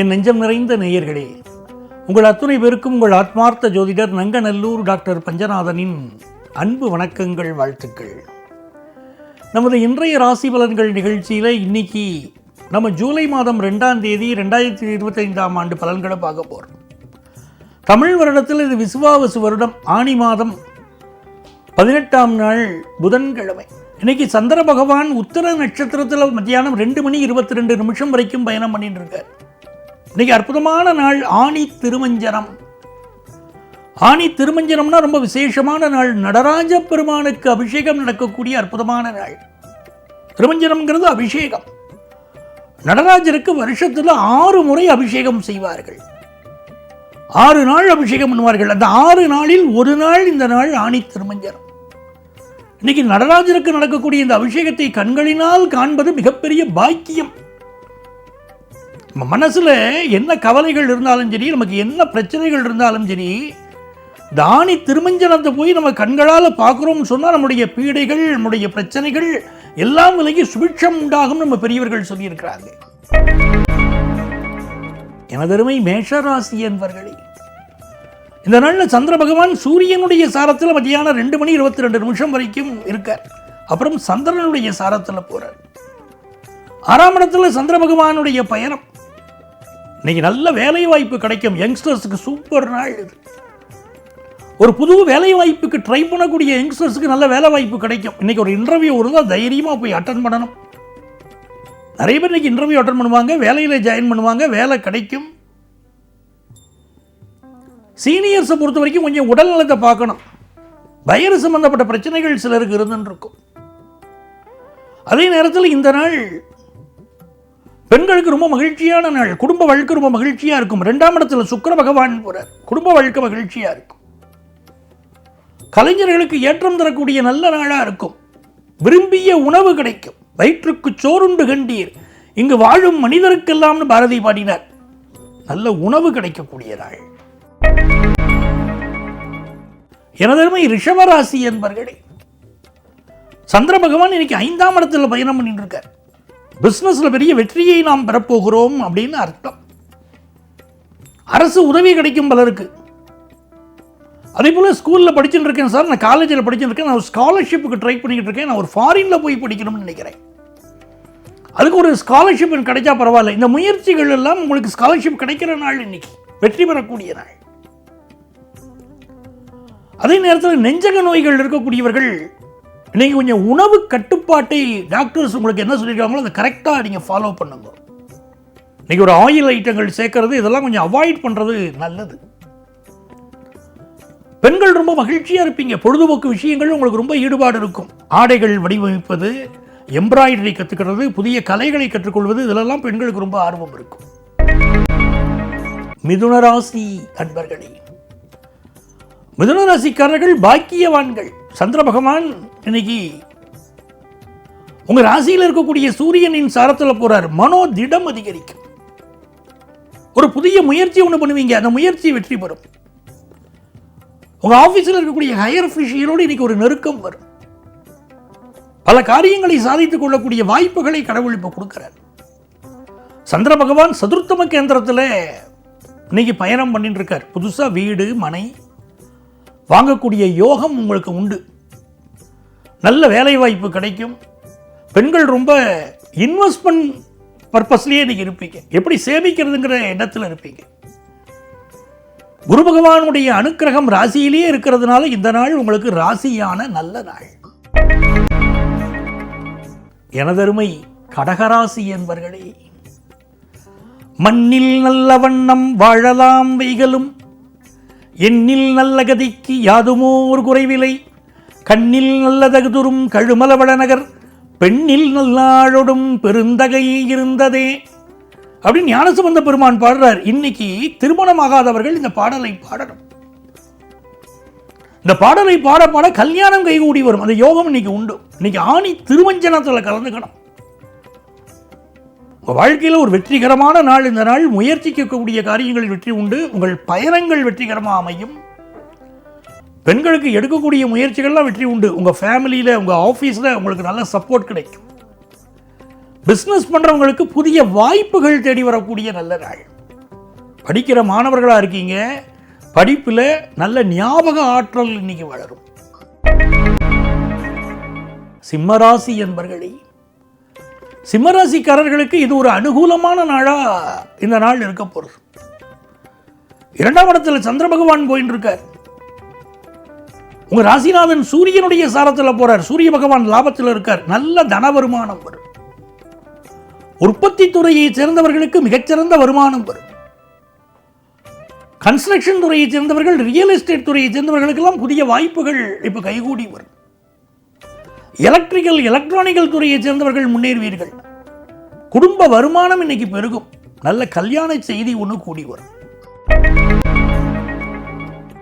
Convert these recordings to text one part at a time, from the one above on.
என் நெஞ்சம் நிறைந்த நேயர்களே உங்கள் அத்துணை பேருக்கும் உங்கள் ஆத்மார்த்த ஜோதிடர் நங்கநல்லூர் டாக்டர் பஞ்சநாதனின் அன்பு வணக்கங்கள் வாழ்த்துக்கள். நமது இன்றைய ராசி பலன்கள் நிகழ்ச்சியில் இன்னைக்கு நம்ம ஜூலை மாதம் ரெண்டாம் தேதி ரெண்டாயிரத்தி இருபத்தைந்தாம் ஆண்டு பலன்களை பார்க்க போகிறோம் தமிழ் வருடத்தில் இது விசுவாவசு வருடம் ஆணி மாதம் பதினெட்டாம் நாள் புதன்கிழமை. இன்னைக்கு சந்திர பகவான் உத்தர நட்சத்திரத்தில் மத்தியானம் ரெண்டு மணி இருபத்தி ரெண்டு நிமிஷம் வரைக்கும் பயணம் பண்ணிட்டு இருக்கார். இன்னைக்கு அற்புதமான நாள் ஆணி திருமஞ்சனம். ஆணி திருமஞ்சனம்னா ரொம்ப விசேஷமான நாள். நடராஜ பெருமானுக்கு அபிஷேகம் நடக்கக்கூடிய அற்புதமான நாள். திருமஞ்சனம்ங்கிறது அபிஷேகம். நடராஜருக்கு வருஷத்தில் ஆறு முறை அபிஷேகம் செய்வார்கள். ஆறு நாள் அபிஷேகம் பண்ணுவார்கள். அந்த ஆறு நாளில் ஒரு நாள் இந்த நாள் ஆணி திருமஞ்சனம். இன்னைக்கு நடராஜருக்கு நடக்கக்கூடிய இந்த அபிஷேகத்தை கண்களினால் காண்பது மிகப்பெரிய பாக்கியம். நம்ம மனசுல என்ன கவலைகள் இருந்தாலும் சரி நமக்கு என்ன பிரச்சனைகள் இருந்தாலும் சரி தானி திருமஞ்சனத்தை போய் நம்ம கண்களால் பார்க்குறோம்னு சொன்னால் நம்முடைய பீடைகள் நம்முடைய பிரச்சனைகள் எல்லாம் விலகி சுபிட்சம் உண்டாகும் நம்ம பெரியவர்கள் சொல்லியிருக்கிறாங்க எனதருமை மேஷராசி என்பவர்களே இந்த நாளில் சந்திர பகவான் சூரியனுடைய சாரத்தில் மத்தியானம் ரெண்டு மணி இருபத்தி ரெண்டு நிமிஷம் வரைக்கும் இருக்கார். அப்புறம் சந்திரனுடைய சாரத்தில் போகிறார் ஆறாம் இடத்துல சந்திர பகவானுடைய பயணம். இன்னைக்கு நல்ல வேலை வாய்ப்பு கிடைக்கும். யங்ஸ்டர்ஸுக்கு சூப்பர் நாள் இது. ஒரு புது வேலை வாய்ப்புக்கு ட்ரை பண்ணக்கூடிய யங்ஸ்டர்ஸுக்கு நல்ல வேலை வாய்ப்பு கிடைக்கும். இன்னைக்கு ஒரு இன்டர்வியூ இருந்தால் தைரியமாக போய் அட்டன் பண்ணணும். நிறைய பேர் இன்னைக்கு இன்டர்வியூ அட்டன் பண்ணுவாங்க வேலையில் ஜாயின் பண்ணுவாங்க வேலை கிடைக்கும். சீனியர்ஸை பொறுத்த வரைக்கும் கொஞ்சம் உடல் நலத்தை பார்க்கணும். வயிறு சம்பந்தப்பட்ட பிரச்சனைகள் சிலருக்கு இருந்துருக்கும் அதே நேரத்தில் இந்த நாள் பெண்களுக்கு ரொம்ப மகிழ்ச்சியான நாள். குடும்ப வாழ்க்கை ரொம்ப மகிழ்ச்சியாக இருக்கும். ரெண்டாம் இடத்துல சுக்கர பகவான் போகிறார் குடும்ப வாழ்க்கை மகிழ்ச்சியாக இருக்கும். கலைஞர்களுக்கு ஏற்றம் தரக்கூடிய நல்ல நாளாக இருக்கும். விரும்பிய உணவு கிடைக்கும். வயிற்றுக்கு சோறுண்டு கண்டீர். இங்கு வாழும் மனிதருக்கெல்லாம்னு பாரதி பாடினார். நல்ல உணவு கிடைக்கக்கூடிய நாள். எனதருமை ரிஷபராசி என்பர்களே சந்திர பகவான் இன்னைக்கு ஐந்தாம் இடத்தில் பயணம் பண்ணிட்டு இருக்கார். பிஸ்னஸில் பெரிய வெற்றியை நாம் பெறப்போகிறோம் அப்படின்னு அர்த்தம். அரசு உதவி கிடைக்கும் பலருக்கு. அதே போல் ஸ்கூலில் படிச்சுட்டு இருக்கேன் சார் நான் காலேஜில் படிச்சுட்டு இருக்கேன் நான் ஒரு ஸ்காலர்ஷிப்புக்கு ட்ரை பண்ணிக்கிட்டு இருக்கேன் நான் ஒரு ஃபாரினில் போய் படிக்கணும்னு நினைக்கிறேன். அதுக்கு ஒரு ஸ்காலர்ஷிப் எனக்கு கிடைச்சா பரவாயில்ல. இந்த முயற்சிகள் எல்லாம் உங்களுக்கு ஸ்காலர்ஷிப் கிடைக்கிற நாள் இன்னைக்கு. வெற்றி பெறக்கூடிய நாள். அதே நேரத்தில் நெஞ்சக நோய்கள் இருக்கக்கூடியவர்கள் இன்றைக்கி கொஞ்சம் உணவு கட்டுப்பாட்டை டாக்டர்ஸ் உங்களுக்கு என்ன சொல்லியிருக்காங்களோ அதை கரெக்டாக நீங்கள் ஃபாலோ பண்ணுங்க. இன்றைக்கி ஒரு ஆயில் ஐட்டங்கள் சேர்க்கறது இதெல்லாம் கொஞ்சம் அவாய்ட் பண்ணுறது நல்லது. பெண்கள் ரொம்ப மகிழ்ச்சியாக இருப்பீங்க. பொழுதுபோக்கு விஷயங்கள் உங்களுக்கு ரொம்ப ஈடுபாடு இருக்கும். ஆடைகள் வடிவமைப்பது எம்ப்ராய்டரி கற்றுக்கிறது புதிய கலைகளை கற்றுக்கொள்வது இதிலெல்லாம் பெண்களுக்கு ரொம்ப ஆர்வம் இருக்கும். மிதுனராசி அன்பர்களே மிதுனராசிக்காரர்கள் பாக்கியவான்கள். சந்திர பகவான் இன்னைக்கு உங்க ராசியில் இருக்கக்கூடிய சூரியனின் சாரத்தில் போறார். மனோ திடம் அதிகரிக்கும். ஒரு புதிய முயற்சி ஒன்று பண்ணுவீங்க. அந்த முயற்சி வெற்றி பெறும். உங்க ஆபீஸில் இருக்கக்கூடிய ஹையர் அஃபிஷியலோடு இன்னைக்கு ஒரு நெருக்கம் வரும். பல காரியங்களை சாதித்துக் கொள்ளக்கூடிய வாய்ப்புகளை கடவுள் இப்போ கொடுக்கிறார். சந்திர பகவான் சதுர்த்தம கேந்திரத்தில் இன்னைக்கு பயணம் பண்ணிட்டு இருக்கார். புதுசா வீடு மனை. வாங்கக்கூடிய யோகம் உங்களுக்கு உண்டு. நல்ல வேலை வாய்ப்பு கிடைக்கும். பெண்கள் ரொம்ப இன்வெஸ்ட்மெண்ட் பர்பஸ்லேயே இன்னைக்கு இருப்பீங்க. எப்படி சேமிக்கிறதுங்கிற எண்ணத்தில் இருப்பீங்க. குரு பகவானுடைய அனுக்கிரகம் ராசியிலேயே இருக்கிறதுனால இந்த நாள் உங்களுக்கு ராசியான நல்ல நாள். எனதருமை கடகராசி என்பர்களே மண்ணில் நல்ல வண்ணம் வாழலாம் வைகளும் எண்ணில் நல்ல கதிக்கு யாதுமோ ஒரு குறைவில்லை கண்ணில் நல்ல தகுதுரும் கழுமலவள நகர் பெண்ணில் நல்லாழொடும் பெருந்தகை இருந்ததே. அப்படின்னு ஞானசம்பந்த பெருமான் பாடுறார். இன்னைக்கு திருமணமாகாதவர்கள் இந்த பாடலை பாடணும். இந்த பாடலை பாட பாட கல்யாணம் கைகூடி வரும். அந்த யோகம் இன்னைக்கு உண்டு. இன்னைக்கு ஆணி திருவஞ்சனத்தில் கலந்துக்கணும். உங்கள் வாழ்க்கையில் ஒரு வெற்றிகரமான நாள். இந்த நாள் முயற்சிக்கக்கூடிய காரியங்கள் வெற்றி உண்டு. உங்கள் பயணங்கள் வெற்றிகரமாக அமையும். பெண்களுக்கு எடுக்கக்கூடிய முயற்சிகள்லாம் வெற்றி உண்டு. உங்கள் ஃபேமிலியில் உங்கள் ஆஃபீஸில் உங்களுக்கு நல்ல சப்போர்ட் கிடைக்கும். பிஸ்னஸ் பண்ணுறவங்களுக்கு புதிய வாய்ப்புகள் தேடி வரக்கூடிய நல்ல நாள். படிக்கிற மாணவர்களாக இருக்கீங்க. படிப்பில் நல்ல ஞாபக ஆற்றல் இன்னைக்கு வளரும். சிம்மராசி என்பர்களே சிம்மராசிக்காரர்களுக்கு இது ஒரு அனுகூலமான நாளா இந்த நாள் இருக்க போகிறது இரண்டாம் இடத்துல சந்திர பகவான் போயின்னு இருக்கார். உங்க ராசிநாதன் சூரியனுடைய சாரத்தில் போறார். சூரிய பகவான் லாபத்தில் இருக்கார். நல்ல தன வருமானம் வரும். உற்பத்தி துறையை சேர்ந்தவர்களுக்கு மிகச்சிறந்த வருமானம் வரும். கன்ஸ்ட்ரக்ஷன் துறையை சேர்ந்தவர்கள் ரியல் எஸ்டேட் துறையை சேர்ந்தவர்களுக்கெல்லாம் புதிய வாய்ப்புகள் இப்போ கைகூடி வரும். எலக்ட்ரிக்கல் எலக்ட்ரானிக்கல் துறையை சேர்ந்தவர்கள் முன்னேறுவீர்கள். குடும்ப வருமானம் இன்னைக்கு பெருகும். நல்ல கல்யாண செய்தி ஒன்று கூடி வரும்.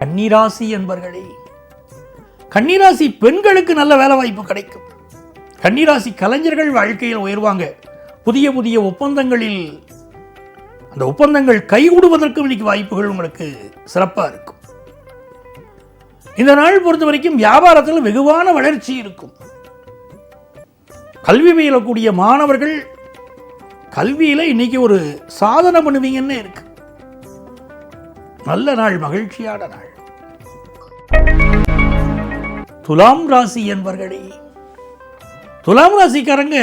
கன்னிராசி என்பர்களே கன்னிராசி பெண்களுக்கு நல்ல வேலை வாய்ப்பு கிடைக்கும். கன்னிராசி கலைஞர்கள் வாழ்க்கையில் உயர்வாங்க. புதிய புதிய ஒப்பந்தங்களில் அந்த ஒப்பந்தங்கள் கைகூடுவதற்கும் இன்னைக்கு வாய்ப்புகள் உங்களுக்கு சிறப்பாக இருக்கும். இந்த நாள் பொறுத்த வரைக்கும் வியாபாரத்தில் வெகுவான வளர்ச்சி இருக்கும். கல்வி பயிலக்கூடிய மாணவர்கள் கல்வியில் இன்னைக்கு ஒரு சாதனை பண்ணுவீங்கன்னு இருக்கு. நல்ல நாள் மகிழ்ச்சியான நாள். துலாம் ராசி என்பர்களே. துலாம் ராசிக்காரங்க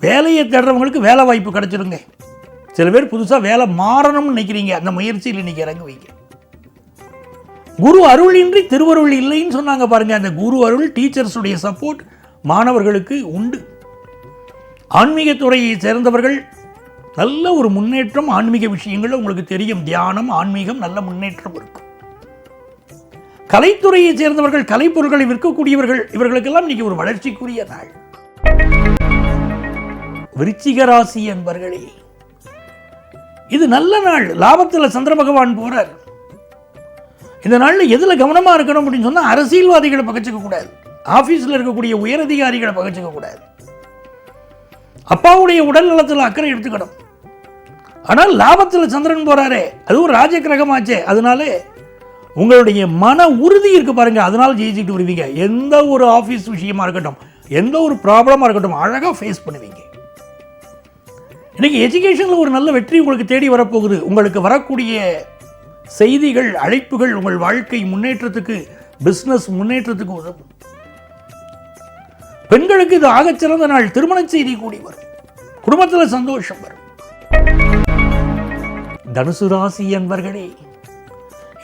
வேலையை தேடுறவங்களுக்கு வேலை வாய்ப்பு கிடைச்சிருங்க. சில பேர் புதுசாக வேலை மாறணும்னு நினைக்கிறீங்க. அந்த முயற்சியில் இன்னைக்கு இறங்குவீங்க. குரு அருளின்றி திருவருள் இல்லைன்னு சொன்னாங்க பாருங்க. அந்த குரு அருள் டீச்சர்ஸுடைய சப்போர்ட் மாணவர்களுக்கு உண்டு. ஆன்மீகத்துறையை சேர்ந்தவர்கள் நல்ல ஒரு முன்னேற்றம் ஆன்மீக விஷயங்கள் உங்களுக்கு தெரியும். தியானம் ஆன்மீகம் நல்ல முன்னேற்றம் இருக்கும். கலைத்துறையை சேர்ந்தவர்கள் கலைப்பொருட்களை விற்கக்கூடியவர்கள் இவர்களுக்கெல்லாம் இன்னைக்கு ஒரு வளர்ச்சிக்குரிய நாள். விருச்சிக ராசி என்பர்களே இது நல்ல நாள். லாபத்தில் சந்திர பகவான் போறார். இந்த நாளில் எதில் கவனமாக இருக்கணும் அப்படின்னு சொன்னால் அரசியல்வாதிகளை பகச்சிக்க கூடாது. ஆஃபீஸில் இருக்கக்கூடிய உயரதிகாரிகளை பகச்சிக்க கூடாது. அப்பாவுடைய உடல் நலத்தில் அக்கறை எடுத்துக்கணும். ஆனால் லாபத்தில் சந்திரன் போறாரே அதுவும் ராஜ கிரகமாச்சே அதனாலே உங்களுடைய மன உறுதி இருக்கு பாருங்க. அதனால ஜெயிச்சுட்டு வருவீங்க. எந்த ஒரு ஆஃபீஸ் விஷயமா இருக்கட்டும் எந்த ஒரு ப்ராப்ளமாக இருக்கட்டும் அழகாக ஃபேஸ் பண்ணுவீங்க. இன்னைக்கு எஜுகேஷனில் ஒரு நல்ல வெற்றி உங்களுக்கு தேடி வரப்போகுது. உங்களுக்கு வரக்கூடிய செய்திகள் அழைப்புகள் உங்கள் வாழ்க்கை முன்னேற்றத்துக்கு பிஸ்னஸ் முன்னேற்றத்துக்கு உதவும். பெண்களுக்கு இது ஆகச்சிறந்த நாள். திருமண செய்தி கூடி வரும். குடும்பத்தில் சந்தோஷம் வரும். தனுசு ராசி என்பர்களே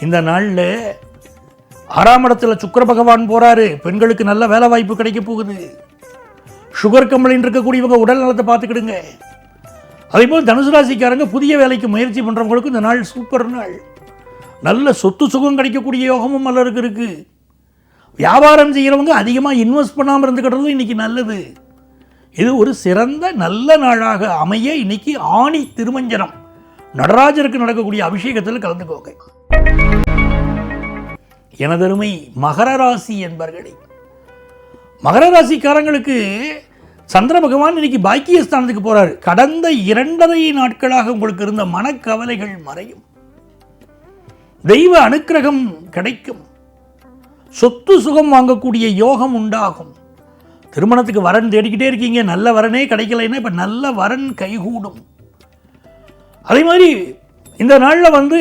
இந்த நாளில் ஆறாம் இடத்துல சுக்கிர பகவான் போகிறாரு பெண்களுக்கு நல்ல வேலை வாய்ப்பு கிடைக்க போகுது. சுகர் கம்பளின் இருக்கக்கூடியவங்க உடல் நலத்தை பார்த்துக்கிடுங்க. அதே போல் தனுசு ராசிக்காரங்க புதிய வேலைக்கு முயற்சி பண்ணுறவங்களுக்கு இந்த நாள் சூப்பர் நாள். நல்ல சொத்து சுகம் கிடைக்கக்கூடிய யோகமும் நல்லருக்கு இருக்குது வியாபாரம் செய்கிறவங்க அதிகமாக இன்வெஸ்ட் பண்ணாமல் இருந்துக்கிட்டதும் இன்னைக்கு நல்லது. இது ஒரு சிறந்த நல்ல நாளாக அமைய இன்னைக்கு ஆணி திருமஞ்சனம். நடராஜருக்கு நடக்கக்கூடிய அபிஷேகத்தில் கலந்துக்கோங்க. எனதருமை மகர ராசி என்பர்களே. மகர ராசிக்காரங்களுக்கு சந்திர பகவான் இன்னைக்கு பாக்கியஸ்தானத்துக்கு போறாரு. கடந்த இரண்டரை நாட்களாக உங்களுக்கு இருந்த மனக்கவலைகள் மறையும். தெய்வ அனுக்கிரகம் கிடைக்கும். சொத்து சுகம் வாங்கக்கூடிய யோகம் உண்டாகும். திருமணத்துக்கு வரன் தேடிக்கிட்டே இருக்கீங்க. நல்ல வரனே கிடைக்கலைன்னா இப்போ நல்ல வரன் கைகூடும். அதே மாதிரி இந்த நாளில் வந்து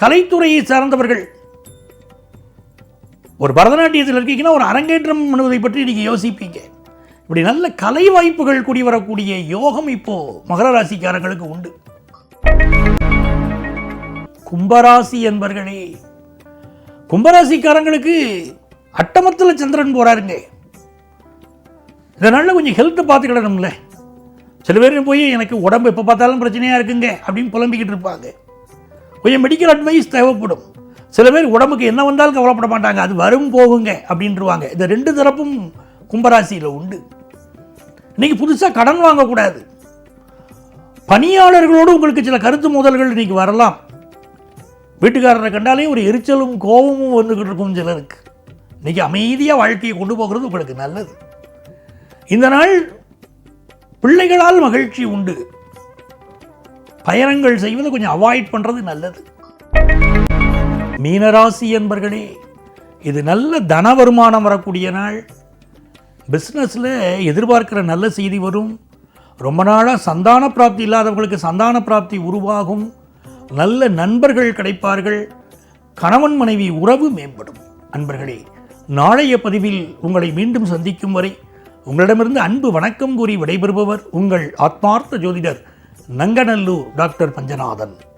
கலைத்துறையை சார்ந்தவர்கள் ஒரு பரதநாட்டியத்தில் இருக்கீங்கன்னா ஒரு அரங்கேற்றம் பண்ணுவதை பற்றி நீங்கள் யோசிப்பீங்க. இப்படி நல்ல கலை வாய்ப்புகள் கூடி வரக்கூடிய யோகம் இப்போது மகர ராசிக்காரர்களுக்கு உண்டு. கும்பராசி என்பர்களே கும்பராசிக்காரங்களுக்கு அட்டமத்தில் சந்திரன் போறாருங்க. இதனால் கொஞ்சம் ஹெல்த்தை பார்த்துக்கிடணும்ல. சில பேர் போய் எனக்கு உடம்பு எப்போ பார்த்தாலும் பிரச்சனையாக இருக்குங்க அப்படின்னு புலம்பிக்கிட்டு இருப்பாங்க. கொஞ்சம் மெடிக்கல் அட்வைஸ் தேவைப்படும். சில பேர் உடம்புக்கு என்ன வந்தாலும் கவலைப்பட மாட்டாங்க. அது வரும் போகுங்க அப்படின்ட்டுருவாங்க இந்த ரெண்டு தரப்பும் கும்பராசியில் உண்டு. இன்னைக்கு புதுசாக கடன் வாங்கக்கூடாது. பணியாளர்களோடு உங்களுக்கு சில கருத்து மோதல்கள் இன்றைக்கி வரலாம். வீட்டுக்காரரை கண்டாலே ஒரு எரிச்சலும் கோபமும் வந்துக்கிட்டு இருக்கும் சிலருக்கு. இன்றைக்கி அமைதியாக வாழ்க்கையை கொண்டு போகிறது உங்களுக்கு நல்லது. இந்த நாள் பிள்ளைகளால் மகிழ்ச்சி உண்டு. பயணங்கள் செய்வதை கொஞ்சம் அவாய்ட் பண்ணுறது நல்லது. மீனராசி என்பர்களே இது நல்ல தன வருமானம் வரக்கூடிய நாள். பிஸ்னஸில் எதிர்பார்க்கிற நல்ல செய்தி வரும். ரொம்ப நாளாக சந்தான பிராப்தி இல்லாதவங்களுக்கு சந்தான பிராப்தி உருவாகும். நல்ல நண்பர்கள் கிடைப்பார்கள். கணவன் மனைவி உறவு மேம்படும். அன்பர்களே நாளைய பதிவில் உங்களை மீண்டும் சந்திக்கும் வரை உங்களிடமிருந்து அன்பு வணக்கம் கூறி விடைபெறுபவர் உங்கள் ஆத்மார்த்த ஜோதிடர் நங்கநல்லூர் டாக்டர் பஞ்சநாதன்.